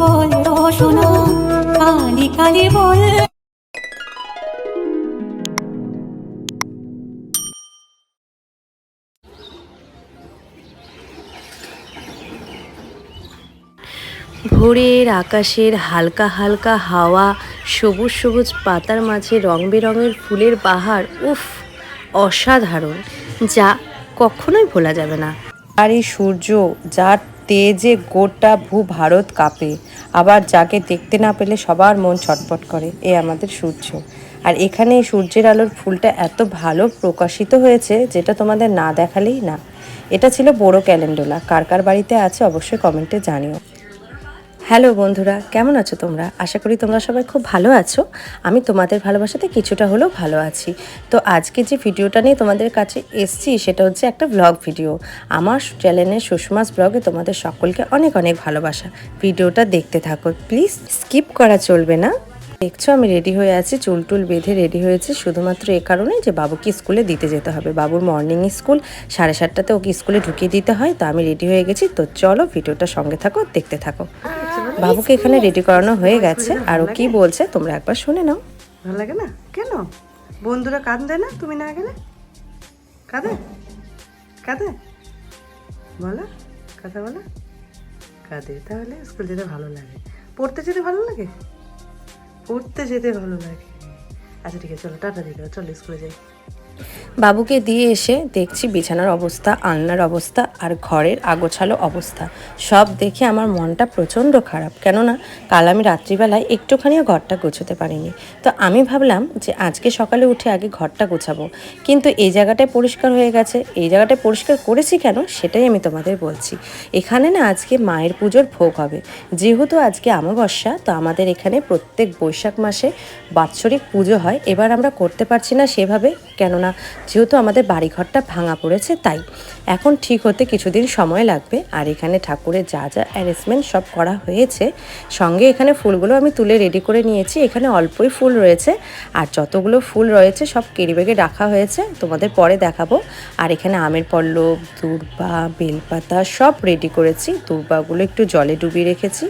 বল শোনা কালি কালি বল। ভোরের আকাশের হালকা হালকা হাওয়া সবুজ সবুজ পাতার মাঝে রং বেরঙের ফুলের বাহার উফ অসাধারণ যা কখনোই ভোলা যাবে না। আর এই সূর্য যার তেজে গোটা ভূ ভারত কাঁপে, আবার যাকে দেখতে না পেলে সবার মন ছটপট করে, এ আমাদের সূর্য। আর এখানে এই সূর্যের আলোর ফুলটা এত ভালো প্রকাশিত হয়েছে যেটা তোমাদের না দেখালেই না। এটা ছিল বড় ক্যালেন্ডোলা। কার কার বাড়িতে আছে অবশ্যই কমেন্টে জানিও। হ্যালো বন্ধুরা, কেমন আছো তোমরা? আশা করি তোমরা সবাই খুব ভালো আছো। আমি তোমাদের ভালোবাসাতে কিছুটা হলেও ভালো আছি। তো আজকে যে ভিডিওটা নিয়ে তোমাদের কাছে এসছি, সেটা হচ্ছে একটা ব্লগ ভিডিও আমার চ্যানেলের সুষমাস ব্লগে তোমাদের সকলকে অনেক অনেক ভালোবাসা। ভিডিওটা দেখতে থাকো। প্লিজ স্কিপ করা চলবে না। দেখছ, আমি রেডি হয়ে আছি। চুল টুল বেঁধে রেডি হয়েছি। শুধুমাত্র এ কারণে যে বাবুকে স্কুলে দিতে যেতে হবে। বাবুর মর্নিং স্কুল সাড়ে সাতটাতে ওকে স্কুলে ঢুকিয়ে দিতে হয়। তো আমি রেডি হয়ে গেছি। তো চলো ভিডিওটা সঙ্গে থাকো, দেখতে থাকো। বাবুকে এখানে রেডি করানো হয়ে গেছে। আর ও কি বলছে, তোমরা একবার শুনে নাও। ভালো লাগে না? কেন? বন্ধুরা কাঁদে না? তুমি না গেলে? কাঁদে? কাঁদে? বলো, কথা বলো। কাঁদে, তাহলে স্কুল যেতে ভালো লাগে। পড়তে যেতে ভালো লাগে? পড়তে যেতে ভালো লাগে। আচ্ছা ঠিক আছে, চলো, টাটা দিয়ে চলো, স্কুলে যাই। বাবুকে দিয়ে এসে দেখছি বিছানার অবস্থা, আলনার অবস্থা আর ঘরের আগোছালো অবস্থা। সব দেখে আমার মনটা প্রচণ্ড খারাপ। কেননা কাল আমি রাত্রিবেলায় একটুখানিও ঘরটা গোছাতে পারিনি। তো আমি ভাবলাম যে আজকে সকালে উঠে আগে ঘরটা গোছাবো। কিন্তু এই জায়গাটায় পরিষ্কার হয়ে গেছে। এই জায়গাটায় পরিষ্কার করেছি কেন? সেটাই আমি তোমাদের বলছি। এখানে না আজকে মায়ের পুজোর ভোগ হবে। যেহেতু আজকে আমাবস্যা তো আমাদের এখানে প্রত্যেক বৈশাখ মাসে বাৎসরিক পুজো হয়। এবার আমরা করতে পারছি না সেভাবে। কেননা যেহেতু আমাদের বাড়িঘরটা ভাঙা পড়েছে, তাই এখন ঠিক হতে কিছুদিন সময় লাগবে। আর এখানে ঠাকুরের যা যা অ্যারেঞ্জমেন্ট সব করা হয়েছে, সঙ্গে এখানে ফুলগুলো আমি তুলে রেডি করে নিয়েছি। এখানে অল্পই ফুল রয়েছে, আর যতগুলো ফুল রয়েছে সব কেরি ব্যাগে রাখা হয়েছে। তোমাদের পরে দেখাবো। আর এখানে আমের পল্লব, দূর্বা, বেলপাতা সব রেডি করেছি। দূর্বাগুলো একটু জলে ডুবিয়ে রেখেছি,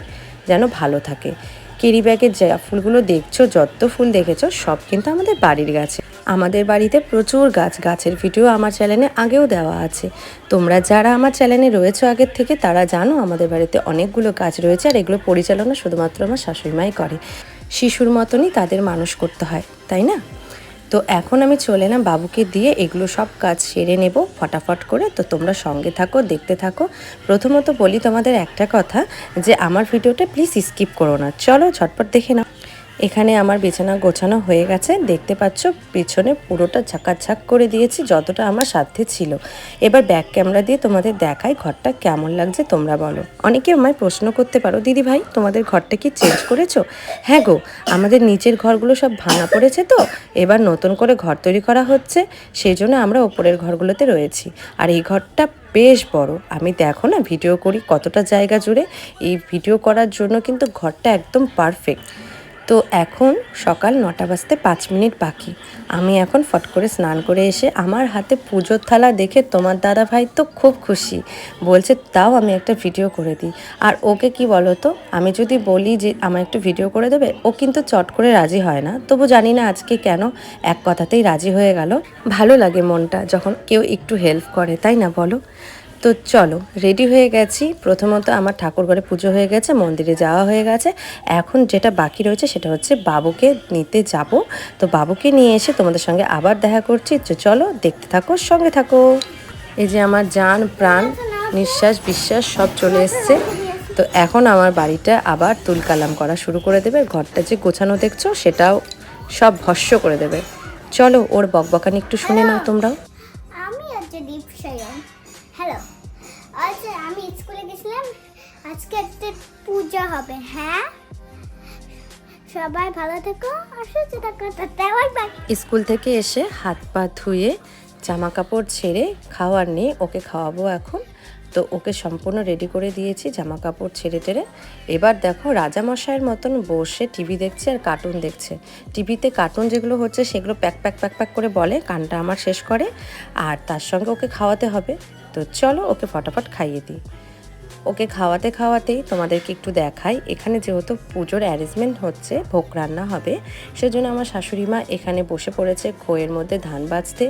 যেন ভালো থাকে। কেরি ব্যাগের যা ফুলগুলো দেখছ, যত ফুল দেখেছ, সব কিন্তু আমাদের বাড়ির গাছে আমাদের বাড়িতে প্রচুর গাছ। গাছের ভিডিও আমার চ্যানেলে আগেও দেওয়া আছে। তোমরা যারা আমার চ্যানেলে রয়েছো আগের থেকে, তারা জানো আমাদের বাড়িতে অনেকগুলো গাছ রয়েছে আর এগুলো পরিচালনা শুধুমাত্র আমার শাশুড়িমাই করে। শিশুর মতনই তাদের মানুষ করতে হয়, তাই না? তো এখন আমি চলে না বাবুকে দিয়ে, এগুলো সব কাজ সেরে নেব ফটাফট করে। তো তোমরা সঙ্গে থাকো, দেখতে থাকো। প্রথমত বলি তোমাদের একটা কথা, যে আমার ভিডিওটা প্লিজ স্কিপ করো না। চলো ঝটপট দেখে নাও। এখানে আমার বিছানা গোছানো হয়ে গেছে। দেখতে পাচ্ছ, পিছনে পুরোটা ঝাঁকাঝাক করে দিয়েছি, যতটা আমার সাধ্যে ছিল। এবার ব্যাক ক্যামেরা দিয়ে তোমাদের দেখাই ঘরটা কেমন লাগছে, তোমরা বলো। অনেকে আমায় প্রশ্ন করতে পারো, দিদি ভাই, তোমাদের ঘরটা কি চেঞ্জ করেছ? হ্যাঁ গো, আমাদের নিচের ঘরগুলো সব ভাঙা পড়েছে তো, এবার নতুন করে ঘর তৈরি করা হচ্ছে, সেই জন্য আমরা ওপরের ঘরগুলোতে রয়েছি। আর এই ঘরটা বেশ বড়, আমি দেখো না ভিডিও করি কতটা জায়গা জুড়ে। এই ভিডিও করার জন্য কিন্তু ঘরটা একদম পারফেক্ট তো এখন সকাল নটা বাজতে পাঁচ মিনিট বাকি। আমি এখন ফট করে স্নান করে এসে আমার হাতে পুজোর থালা দেখে তোমার দাদা ভাই তো খুব খুশি। বলছে তাও আমি একটা ভিডিও করে দিই। আর ওকে কি বলো তো আমি যদি বলি যে আমার একটু ভিডিও করে দেবে? ও কিন্তু চট করে রাজি হয় না। তবু জানি না আজকে কেন এক কথাতেই রাজি হয়ে গেল। ভালো লাগে মনটা যখন কেউ একটু হেল্প করে, তাই না বলো? তো চলো রেডি হয়ে গেছি। প্রথমত আমার ঠাকুর ঘরে পুজো হয়ে গেছে, মন্দিরে যাওয়া হয়ে গেছে। এখন যেটা বাকি রয়েছে সেটা হচ্ছে বাবুকে নিতে যাব। তো বাবুকে নিয়ে এসে তোমাদের সঙ্গে আবার দেখা করছি। চলো, দেখতে থাকো, সঙ্গে থাকো। এই যে আমার যান প্রাণ, নিঃশ্বাস, বিশ্বাস, সব চলে এসছে। তো এখন আমার বাড়িটা আবার তুলকালাম করা শুরু করে দেবে। ঘরটা যে গোছানো দেখছ, সেটাও সব ভস্য করে দেবে। চলো, ওর বকবকানি একটু শুনে নাও তোমরাও। হ্যালো আমি স্কুলে গেছিলাম, আজকে একটা পূজা হবে হ্যাঁ? সবাই ভালো থেকো স্কুল থেকে এসে হাত পা ধুয়ে জামা কাপড় ছেড়ে খাওয়ার নিয়ে ওকে খাওয়াবো এখন। তো ওকে সম্পূর্ণ রেডি করে দিয়েছি জামা কাপড় ছেড়ে টেড়ে। এবার দেখো রাজামশাইয়ের মতন বসে টিভি দেখছে আর কার্টুন দেখছে। টিভিতে কার্টুন যেগুলো হচ্ছে সেগুলো প্যাক প্যাক প্যাক প্যাক করে বলে, কানটা আমার শেষ করে, আর তার সঙ্গে ওকে খাওয়াতে হবে। তো চলো ওকে ফটাফট খাইয়ে দিই। ওকে খাওয়াতে খাওয়াতেই তোমাদেরকে একটু দেখাই, এখানে যেহেতু পুজোর অ্যারেঞ্জমেন্ট হচ্ছে, ভোগ রান্না হবে, সেজন্য আমার শাশুড়ি মা এখানে বসে পড়েছে খোয়ের মধ্যে ধান বাজতে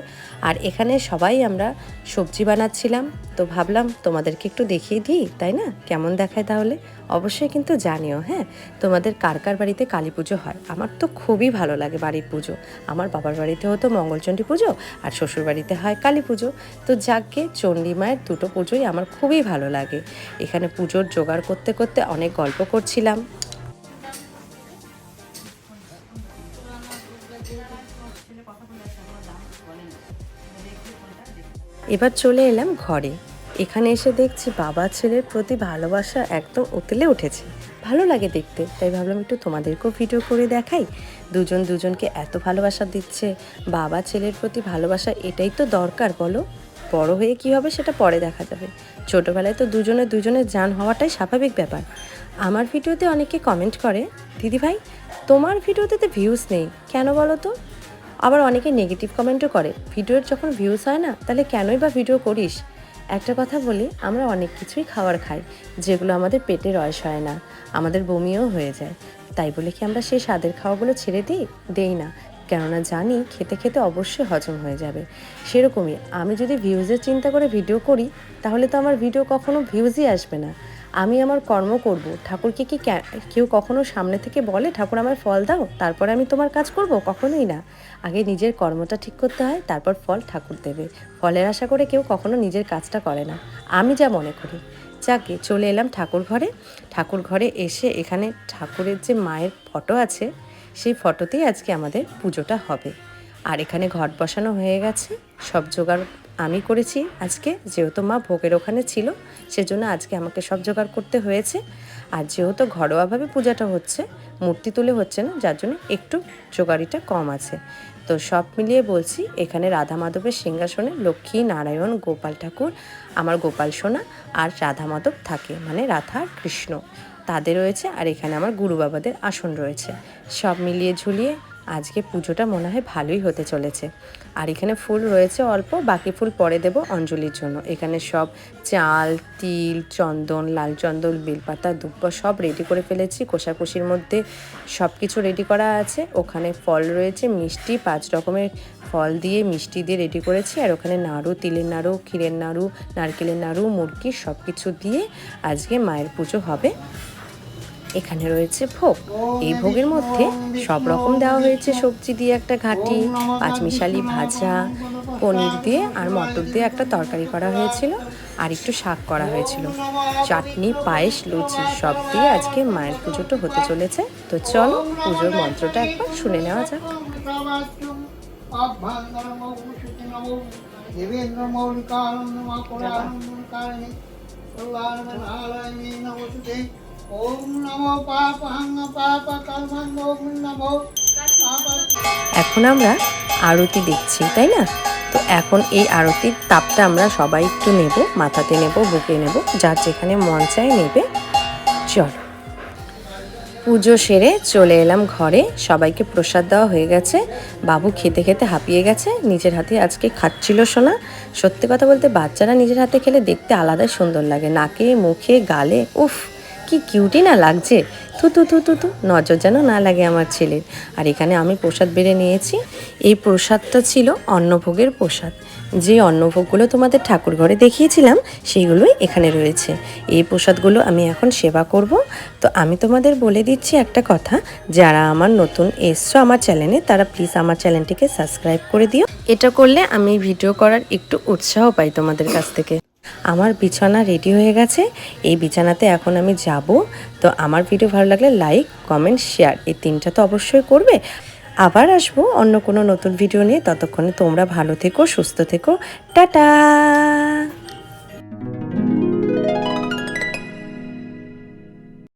আর এখানে সবাই আমরা সবজি বানাচ্ছিলাম তো ভাবলাম তোমাদেরকে একটু দেখিয়ে দিই, তাই না? কেমন দেখায় তাহলে? অবশ্যই কিন্তু জানিও হ্যাঁ? তোমাদের কার কার বাড়িতে কালী পুজো হয়? আমার তো খুবই ভালো লাগে বাড়ির পুজো। আমার বাবার বাড়িতে হতো মঙ্গলচণ্ডী পুজো, আর শ্বশুর বাড়িতে হয় কালী পুজো। তো যাকে চণ্ডী মায়ের দুটো পুজোই আমার খুবই ভালো লাগে। এখানে পুজোর জোগাড় করতে করতে অনেক গল্প করছিলাম। এবার চলে এলাম ঘরে। এখানে এসে দেখছি বাবা ছেলের প্রতি ভালোবাসা একদম উতলে উঠেছে। ভালো লাগে দেখতে, তাই ভাবলাম একটু তোমাদেরকেও ভিডিও করে দেখাই। দুজন দুজনকে এত ভালোবাসা দিচ্ছে, বাবা ছেলের প্রতি ভালোবাসা এটাই তো দরকার, বলো? বড় হয়ে কি হবে সেটা পরে দেখা যাবে। ছোটোবেলায় তো দুজনে দুজনের যান হওয়াটাই স্বাভাবিক ব্যাপার। আমার ভিডিওতে অনেকে কমেন্ট করে, দিদি ভাই, তোমার ভিডিওতে তো ভিউজ নেই, কেন বলো তো? আবার অনেকে নেগেটিভ কমেন্টও করে, ভিডিওর যখন ভিউজ হয় না, তাহলে কেনই বা ভিডিও করিস? একটা কথা বলি, আমরা অনেক কিছুই খাবার খাই, যেগুলো আমাদের পেটে রয়স হয় না, আমাদের বমিও হয়ে যায়। তাই বলে কি আমরা সেই স্বাদের খাওয়াগুলো ছেড়ে দিই? দেই না। কেননা জানি খেতে খেতে অবশ্যই হজম হয়ে যাবে। সেরকমই আমি যদি ভিউজের চিন্তা করে ভিডিও করি, তাহলে তো আমার ভিডিও কখনো ভিউজই আসবে না। আমি আমার কর্ম করব। ঠাকুরকে কি কেউ কখনো সামনে থেকে বলে, ঠাকুর আমার ফল দাও, তারপরে আমি তোমার কাজ করব কখনোই না। আগে নিজের কর্মটা ঠিক করতে হয়, তারপর ফল ঠাকুর দেবে। ফলের আশা করে কেউ কখনো নিজের কাজটা করে না। আমি যা মনে করি। যাকে, চলে এলাম ঠাকুর ঘরে। ঠাকুর ঘরে এসে এখানে ঠাকুরের যে মায়ের ফটো আছে, সেই ফটোতেই আজকে আমাদের পুজোটা হবে। আর এখানে ঘট বসানো হয়ে গেছে। সব জোগাড় আমি করেছি আজকে, যেহেতু মা ভোগের ওখানে ছিল, সেজন্য আজকে আমাকে সব জোগাড় করতে হয়েছে। আর যেহেতু ঘরোয়াভাবে পূজাটা হচ্ছে, মূর্তি তুলে হচ্ছে না, যার জন্য একটু জোগাড়িটা কম আছে। তো সব মিলিয়ে বলছি, এখানে রাধা মাধবের সিংহাসনে লক্ষ্মী, নারায়ণ, গোপাল ঠাকুর, আমার গোপাল সোনা আর রাধা মাধব থাকে মানে রাধা কৃষ্ণ। তাদের রয়েছে আর এখানে আমার গুরু বাবাদের আসন রয়েছে। সব মিলিয়ে ঝুলিয়ে আজকে পুজোটা মনে হয় ভালোই হতে চলেছে। আর এখানে ফুল রয়েছে অল্প, বাকি ফুল পরে দেব অঞ্জলির জন্য। এখানে সব চাল, তিল, চন্দন, লাল চন্দন, বেলপাতা, দুব্বা সব রেডি করে ফেলেছি। কোষাকুষির মধ্যে সব কিছু রেডি করা আছে। ওখানে ফল রয়েছে, মিষ্টি, পাঁচ রকমের ফল দিয়ে মিষ্টি দিয়ে রেডি করেছি। আর ওখানে নাড়ু, তিলের নাড়ু, ক্ষীরের নাড়ু, নারকেলের নাড়ু মুরগি সব কিছু দিয়ে আজকে মায়ের পুজো হবে। এখানে রয়েছে ভোগ। এই ভোগের মধ্যে সব রকম দেওয়া হয়েছে। সবজি দিয়ে একটা ঘাটি, পাঁচমিশালি ভাজা, পনির দিয়ে আর মটর দিয়ে একটা তরকারি করা হয়েছিল আর একটু শাক করা হয়েছিল। চাটনি, পায়েস, লুচি সব দিয়ে আজকে মায়ের পুজোটা হতে চলেছে। তো চলো পুজোর মন্ত্রটা একবার শুনে নেওয়া যাক। দেবেন্দ্র ওম নমো পাপহং এখন আমরা আরতি দেখছি, তাই না? তো এখন এই আরতির তাপটা আমরা সবাই একটু নেব, মাথাতে নেব, বুকে নেব যার যেখানে মন চায় নেবে। চলো। পুজো সেরে চলে এলাম ঘরে, সবাইকে প্রসাদ দেওয়া হয়ে গেছে, বাবু খেতে খেতে হাঁপিয়ে গেছে, নিজের হাতে আজকে খাচ্ছিল সোনা। সত্যি কথা বলতে বাচ্চারা নিজের হাতে খেলে দেখতে আলাদাই সুন্দর লাগে, নাকে, মুখে, গালে, উফ! কি কিউটি না লাগছে? থু থু থু থু নজর যেন না লাগে আমার ছেলের। আর এখানে আমি প্রসাদ বেড়ে নিয়েছি। এই প্রসাদটা ছিল অন্নভোগের প্রসাদ। যে অন্নভোগগুলো তোমাদের ঠাকুর ঘরে দেখিয়েছিলাম, সেইগুলোই এখানে রয়েছে। এই প্রসাদগুলো আমি এখন সেবা করব। তো আমি তোমাদের বলে দিচ্ছি একটা কথা। যারা আমার নতুন এসছো আমার চ্যানেলে, তারা প্লিজ আমার চ্যানেলটিকে সাবস্ক্রাইব করে দিও। এটা করলে আমি ভিডিও করার একটু উৎসাহ পাই তোমাদের কাছ থেকে। আমার বিছানা রেডি হয়ে গেছে। এই বিছানাতে এখন আমি যাব। তো আমার ভিডিও ভালো লাগলে লাইক কমেন্ট শেয়ার এই তিনটা তো অবশ্যই করবে। আবার আসব অন্য কোনো নতুন ভিডিও নিয়ে। ততক্ষণে তোমরা ভালো থেকো, সুস্থ থেকো। টাটা!